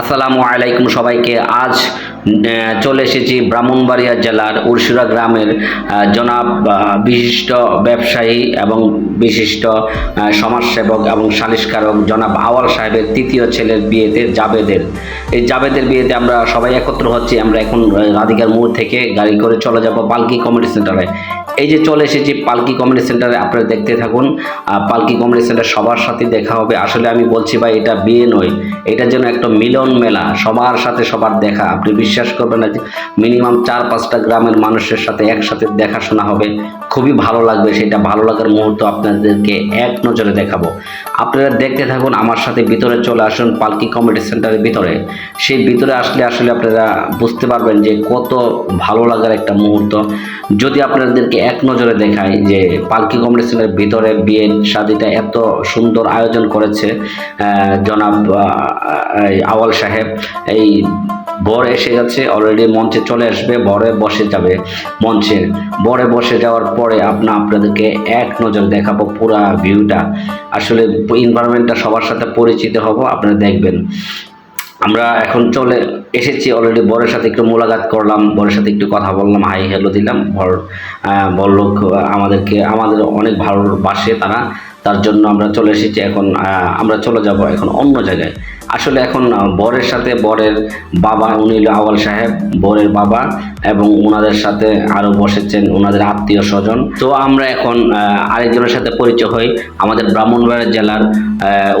আসসালামু আলাইকুম সবাইকে। আজ চলে এসেছি ব্রাহ্মণবাড়িয়া জেলার উরসুরা গ্রামের জনাব বিশিষ্ট ব্যবসায়ী এবং বিশিষ্ট সমাজসেবক এবং সালিশকারক জনাব আওয়াল সাহেবের তৃতীয় ছেলের বিয়েতে জাবেদের এই জাবেদের বিয়েতে আমরা সবাই একত্র হচ্ছি। আমরা এখন রাধিকার মোড় থেকে গাড়ি করে চলে যাব পালকি কমিউনিটি সেন্টারে। এই যে চলে এসেছি পালকি কমিউনিটি সেন্টারে, আপনারা দেখতে থাকুন। পালকি কমিউনিটি সেন্টার সবার সাথে দেখা হবে। আসলে আমি বলছি ভাই, এটা বিয়ে নয়। এটা যেন একটা মিলন মেলা। সবার সাথে সবার দেখা। আপনি বিশ্বাস করবেন না যে মিনিমাম চার পাঁচটা গ্রামের মানুষের সাথে একসাথে দেখাশোনা হবে। খুবই ভালো লাগবে। সেটা ভালো লাগার মুহূর্ত আপনাদেরকে এক নজরে দেখাবো। আপনারা দেখতে থাকুন। আমার সাথে ভিতরে চলে আসুন পালকি কমিউনিটি সেন্টারের ভিতরে। সেই ভিতরে আসলে আসলে আপনারা বুঝতে পারবেন যে কত ভালো লাগার একটা মুহূর্ত। যদি আপনাদেরকে এক নজরে দেখাই যে পালকি কমিউনিটি ভিতরে বিয়ের শাদিটা এত সুন্দর আয়োজন করেছে জনাব আওয়াল সাহেব, এই বর এসে গেছে অলরেডি মঞ্চে চলে আসবে, বরে বসে যাবে মঞ্চে। বরে বসে যাওয়ার পরে আপনা আপনাদেরকে এক নজর দেখাবো পুরা ভিউটা। আসলে এনভায়রনমেন্টটা সবার সাথে পরিচিত হব, আপনারা দেখবেন। আমরা এখন চলে এসেছি অলরেডি বরের সাথে একটু মোলাকাত করলাম বরের সাথে একটু কথা বললাম হাই হ্যালো দিলাম। বর আহ, বলল আমাদেরকে আমাদের অনেক ভালোবাসে তারা। তার জন্য আমরা চলে এসেছি এখন আমরা চলে যাব এখন অন্য জায়গায়। আসলে এখন বরের সাথে বরের বাবা, উনি হলো আওয়াল সাহেব, বরের বাবা এবং ওনাদের সাথে আরও বসেছেন ওনাদের আত্মীয় স্বজন। তো আমরা এখন আরেকজনের সাথে পরিচয় হই, আমাদের ব্রাহ্মণবাড়িয়া জেলার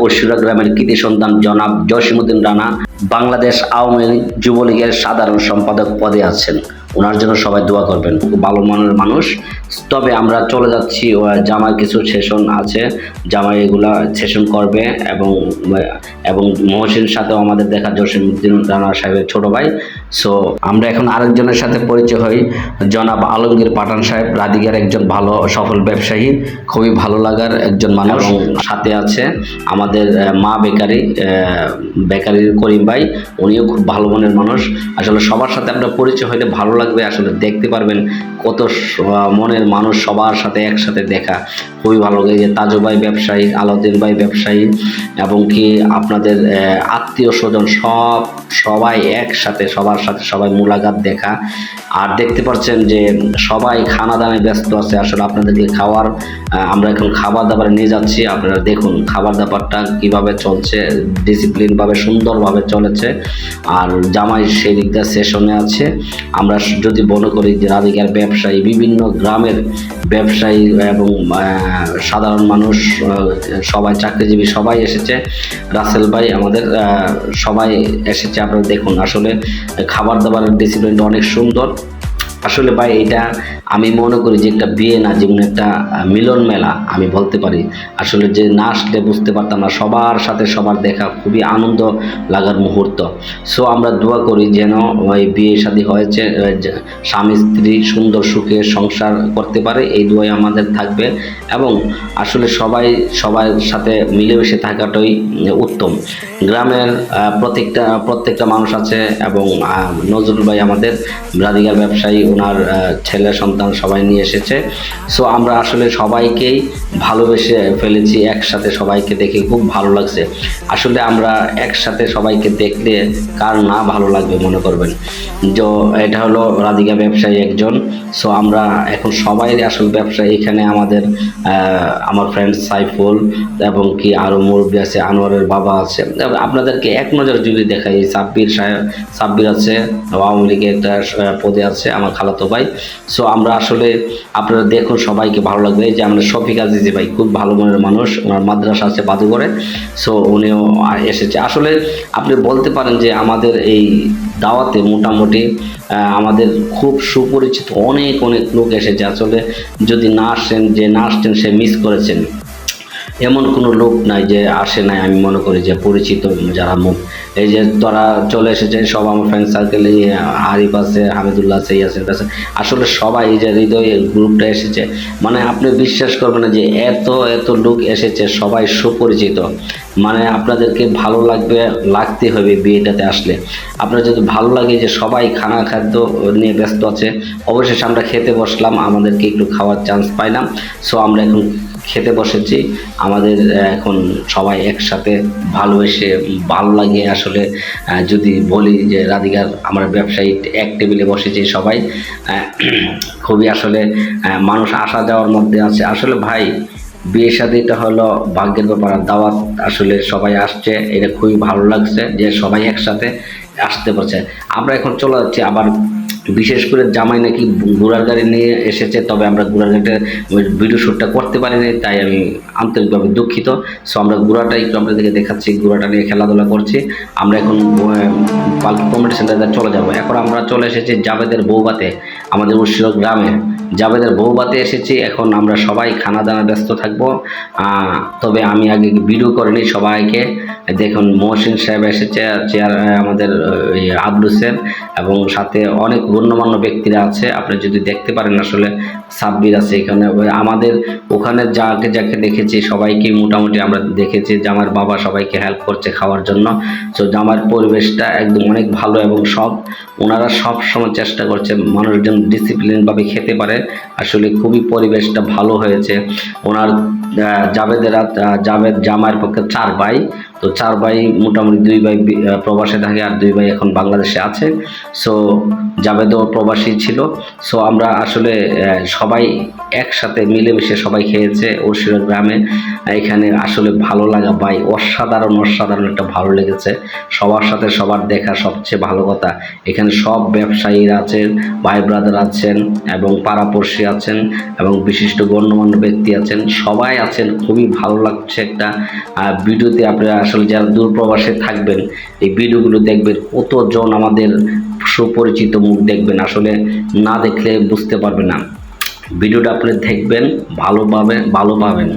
উরসুরা গ্রামের কৃতি সন্তান জনাব জসিমুদ্দিন রানা, বাংলাদেশ আওয়ামী যুবলীগের সাধারণ সম্পাদক পদে আছেন। ওনার জন্য সবাই দোয়া করবেন। খুব ভালো মনের মানুষ। তবে আমরা চলে যাচ্ছি ও, জামাই কিছু সেশন আছে। জামাই এগুলা সেশন করবে এবং এবং মহসিন সাথেও আমাদের দেখা জসিমুদ্দিন রানা সাহেবের ছোট ভাই। সো আমরা এখন আরেকজনের সাথে পরিচয় হই। জনাব আলমগীর পাঠান সাহেব রাধিকার একজন ভালো সফল ব্যবসায়ী খুবই ভালো লাগার একজন মানুষ। সাথে আছে আমাদের মা বেকারি বেকারির করিম ভাই। উনিও খুব ভালো মনের মানুষ। আসলে সবার সাথে আপনার পরিচয় হইলে ভালো লাগবে আসলে দেখতে পারবেন কত মনের মানুষ সবার সাথে একসাথে দেখা। খুবই ভালো লাগে যে তাজু ব্যবসায়ী, আলাউদ্দিন ভাই ব্যবসায়ী এবং কি আপনাদের আত্মীয় স্বজন সব, সবাই একসাথে, সবার সাথে সবাই মোলাকাত দেখা। আর দেখতে পাচ্ছেন যে সবাই খানা দানে ব্যস্ত আছে, আসলে আপনাদেরকে খাওয়ার আমরা এখন খাবার দাবার নিয়ে যাচ্ছি। আপনারা দেখুন খাবার দাবারটা কীভাবে চলছে ডিসিপ্লিনভাবে সুন্দরভাবে চলেছে। আর জামাই সেই দিকটা সেশনে আছে। আমরা যদি মনে করি যে রাধিকার ব্যবসায়ী, বিভিন্ন গ্রামের ব্যবসায়ী এবং সাধারণ মানুষ সবাই চাকরিজীবী সবাই এসেছে। রাসেল ভাই আমাদের সবাই এসেছে, আপনারা দেখুন। আসলে খাবার দাবারের ডিসিপ্লিনটা অনেক সুন্দর। আসলে ভাই, এটা আমি মনে করি যে একটা বিয়ে না যেমন একটা মিলন মেলা, আমি বলতে পারি। আসলে যে না আসলে বুঝতে পারতাম না, সবার সাথে সবার দেখা খুবই আনন্দ লাগার মুহূর্ত। সো আমরা দোয়া করি যেন ওই বিয়ে শাদী হয়েছে স্বামী, স্ত্রী সুন্দর সুখে সংসার করতে পারে, এই দোয়াই আমাদের থাকবে। এবং আসলে সবাই, সবার সাথে মিলেমিশে থাকাটাই উত্তম। গ্রামের প্রত্যেকটা প্রত্যেকটা মানুষ আছে এবং নজরুল ভাই আমাদের রাধিকার ব্যবসায়ী ওনার ছেলে সন্তান সবাই নিয়ে এসেছে। সো আমরা আসলে সবাইকেই ভালোবেসে ফেলেছি, একসাথে সবাইকে দেখে খুব ভালো লাগছে। আসলে আমরা একসাথে সবাইকে দেখলে কার না ভালো লাগবে মনে করবেন। তো, এটা হলো রাধিকা ব্যবসায়ী একজন। সো আমরা এখন সবাই আসল ব্যবসায়ী, এখানে আমাদের আমার ফ্রেন্ড সাইফুল এবং কি আরও মুরব্বী আছে, আনোয়ারের বাবা আছে। আপনাদেরকে এক নজর যদি দেখাই, সাব্বির সাহেব, সাব্বির আছে, আওয়ামী লীগের পদে আছে, আমার খালাতো ভাই। সো আমরা আসলে আপনারা দেখুন সবাইকে ভালো লাগবে। যে আমরা শফিক আজিজি ভাই, খুব ভালো মনের মানুষ। ওনার মাদ্রাসা আছে বাদুঘরে সো উনিও এসেছে। আসলে আপনি বলতে পারেন যে আমাদের এই দাওয়াতে মোটামুটি আমাদের খুব সুপরিচিত অনেক অনেক লোক এসেছে। আসলে যদি না আসেন, যে না আসছেন সে মিস করেছেন। এমন কোনো লোক নাই যে আসে নাই, আমি মনে করি যে পরিচিত যারা মুখ। এই যে তারা চলে এসেছে, সব আমার ফ্রেন্ড সার্কেলে আরিফ আছে, হামিদুল্লাহ আছে আছে। আসলে সবাই এই যে হৃদয় গ্রুপটা এসেছে মানে আপনি বিশ্বাস করবেন না যে এত এত লোক এসেছে, সবাই সুপরিচিত। মানে আপনাদেরকে ভালো লাগবে, লাগতে হবে বিয়েটাতে আসলে। আপনার যদি ভালো লাগে যে সবাই খানা খাদ্য নিয়ে ব্যস্ত আছে, অবশেষে আমরা খেতে বসলাম, আমাদেরকে একটু খাওয়ার চান্স পাইলাম। সো আমরা এখন খেতে বসেছি। আমাদের এখন সবাই একসাথে ভালোবেসে ভালো লাগে আসলে। যদি বলি যে রাধিকার, আমরা ব্যবসায়ী এক টেবিলে বসেছি সবাই। খুবই আসলে মানুষ আসা যাওয়ার মধ্যে আছে। আসলে ভাই বিয়ে শাদিটা হলো ভাগ্যের ব্যাপার দাওয়াত আসলে সবাই আসছে, এটা খুবই ভালো লাগছে যে সবাই একসাথে আসতে পারছে। আমরা এখন চলে যাচ্ছি আবার, বিশেষ করে জামাই নাকি ঘোড়ার গাড়ি নিয়ে এসেছে, তবে আমরা ঘোড়ার গাড়িতে ভিডিও শ্যুটটা করতে পারিনি, তাই আমি আন্তরিকভাবে দুঃখিত। সো আমরা ঘোড়াটা একটু আপনাদেরকে দেখাচ্ছি, ঘোড়াটা নিয়ে খেলাধুলা করছি। আমরা এখন পাল্টি কমিটি সেন্টারে চলে যাব। এখন আমরা চলে এসেছি জাবেদের বৌবাতে, আমাদের উৎসব গ্রামে। জাবেদের বৌবাতে এসেছি। এখন আমরা সবাই খানা দানা ব্যস্ত থাকব। তবে আমি আগে ভিডিও করে নিই সবাইকে। দেখুন, মহসিন সাহেব এসেছে, চেয়ার আমাদের আব্দু সেন এবং সাথে অনেক গণ্যমান্য ব্যক্তিরা আছে। আপনি যদি দেখতে পারেন আসলে সাব্বির আছে এখানে। আমাদের ওখানে যাকে যাকে দেখেছি সবাইকে মোটামুটি আমরা দেখেছি জামার বাবা সবাইকে হেল্প করছে খাওয়ার জন্য। তো জামার পরিবেশটা একদম অনেক ভালো এবং সব ওনারা সব সময় চেষ্টা করছে মানুষজন ডিসিপ্লিনভাবে খেতে পারে। আসলে খুবই পরিবেশটা ভালো হয়েছে। ওনার আহ, জাভেদ জামাইয়ের পক্ষে চার ভাই। তো চার ভাই, মোটামুটি দুই ভাই প্রবাসে থাকে আর দুই ভাই এখন বাংলাদেশে আছে সো জাবেদও প্রবাসী ছিল। সো আমরা আসলে সবাই একসাথে মিলেমিশে সবাই খেয়েছে ওরশিরা গ্রামে। এখানে আসলে ভালো লাগা ভাই, অসাধারণ অসাধারণ একটা ভালো লেগেছে। সবার সাথে সবার দেখা সবচেয়ে ভালো কথা। এখানে সব ব্যবসায়ীরা আছেন, ভাই ব্রাদার আছেন এবং পাড়াপড়শি আছেন এবং বিশিষ্ট গণ্যমান্য ব্যক্তি আছেন। সবাই আছেন, খুবই ভালো লাগছে একটা। ভিডিওতে আপনারা আসলে যারা দূর প্রবাসে থাকবেন, এই ভিডিওগুলো দেখবেন, কতজন আমাদের সুপরিচিত মুখ দেখবেন, আসলে না দেখলে বুঝতে পারবেন না। ভিডিওটা আপনি দেখবেন, ভালোভাবে ভালো পাবেন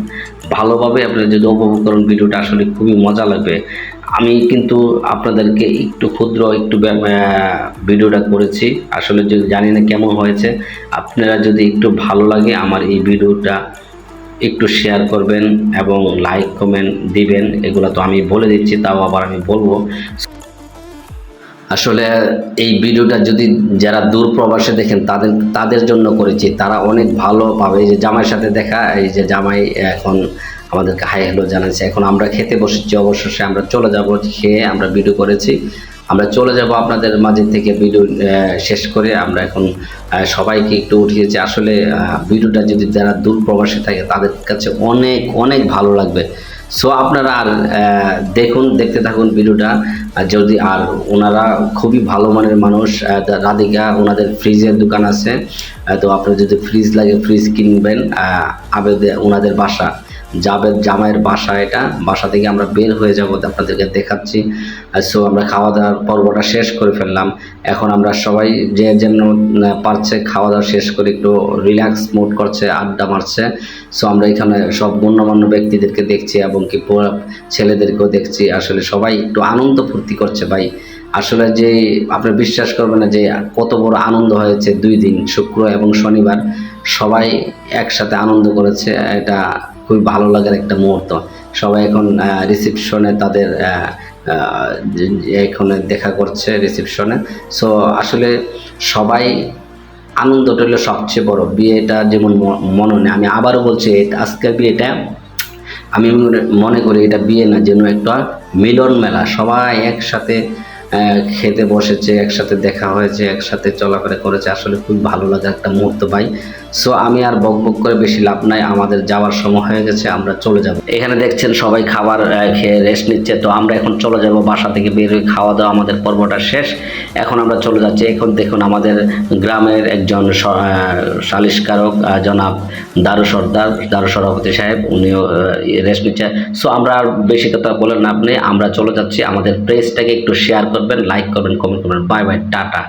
ভালোভাবে আপনি যদি উপভোগ করেন, ভিডিওটা আসলে খুবই মজা লাগবে। আমি কিন্তু আপনাদেরকে একটু ক্ষুদ্র, একটু ভিডিওটা করেছি। আসলে যদি জানি না কেমন হয়েছে, আপনারা যদি একটু ভালো লাগে আমার এই ভিডিওটা একটু শেয়ার করবেন এবং লাইক কমেন্ট দিবেন। এগুলো তো আমি বলে দিচ্ছি, তাও আবার আমি বলব। আসলে এই ভিডিওটা যদি যারা দূর প্রবাসে দেখেন, তাদের তাদের জন্য করেছি। তারা অনেক ভালো পাবে। এই যে জামাইয়ের সাথে দেখা, এই যে জামাই এখন আমাদেরকে হাই হ্যালো জানাচ্ছে। এখন আমরা খেতে বসেছি, অবশেষে আমরা চলে যাব, খেয়ে আমরা ভিডিও করেছি। আমরা চলে যাব আপনাদের মাঝে থেকে ভিডিও শেষ করে। আমরা এখন সবাইকে একটু উঠিয়েছি আসলে ভিডিওটা যদি যারা দূর প্রবাসে থাকে, তাদের কাছে অনেক অনেক ভালো লাগবে। সো আপনারা আর দেখুন, দেখতে থাকুন ভিডিওটা। যদি, আর ওনারা খুবই ভালো মানের মানুষ রাধিকা, ওনাদের ফ্রিজের দোকান আছে। তো আপনার যদি ফ্রিজ লাগে, ফ্রিজ কিনবেন আবেদে, ওনাদের বাসা। জাবেদ জামাইয়ের বাসা এটা। বাসা থেকে আমরা বের হয়ে যাব আপনাদেরকে দেখাচ্ছি। সো আমরা খাওয়া দাওয়ার পর্বটা শেষ করে ফেললাম। এখন আমরা সবাই যে যেন পারছে খাওয়া দাওয়া শেষ করে একটু রিল্যাক্স মুড করছে, আড্ডা মারছে। সো আমরা এখানে সব গণ্যমান্য ব্যক্তিদেরকে দেখছি এবং কি ছেলেদেরকেও দেখছি। আসলে সবাই একটু আনন্দ ফুর্তি করছে ভাই। আসলে যে আপনি বিশ্বাস করবেন না যে কত বড় আনন্দ হয়েছে দুই দিন, শুক্র এবং শনিবার। সবাই একসাথে আনন্দ করেছে, এটা খুবই ভালো লাগার একটা মুহূর্ত। সবাই এখন রিসিপশনে তাদের এখানে দেখা করছে রিসিপশনে সো আসলে সবাই আনন্দটা হলো সবচেয়ে বড়। বিয়েটা যেমন মননে, আমি আবারও বলছি আজকের বিয়েটা, আমি মনে করি এটা বিয়ে না, যেন একটা মিলন মেলা। সবাই একসাথে খেতে বসেছে, একসাথে দেখা হয়েছে, একসাথে চলাফেরা করেছে। আসলে খুব ভালো লাগে একটা মুহূর্ত পাই সো আমি আর বক বক করে বেশি লাভ নাই, আমাদের যাওয়ার সময় হয়ে গেছে, আমরা চলে যাব। এখানে দেখছেন সবাই খাবার খেয়ে রেস্ট নিচ্ছে, তো আমরা এখন চলে যাব বাসা থেকে বের হয়ে খাওয়া দাওয়া, আমাদের পর্বটা শেষ। এখন আমরা চলে যাচ্ছি, এখন দেখুন আমাদের গ্রামের একজন সালিশকারক জনাব দারু সর্দার, দারু সভাপতি সাহেব, উনিও রেস্ট নিচ্ছে। সো আমরা আর বেশি কথা বলেন আপনি আমরা চলে যাচ্ছি। আমাদের প্রেসটাকে একটু শেয়ার করবেন লাইক করবেন কমেন্ট করবেন। Bye bye tata.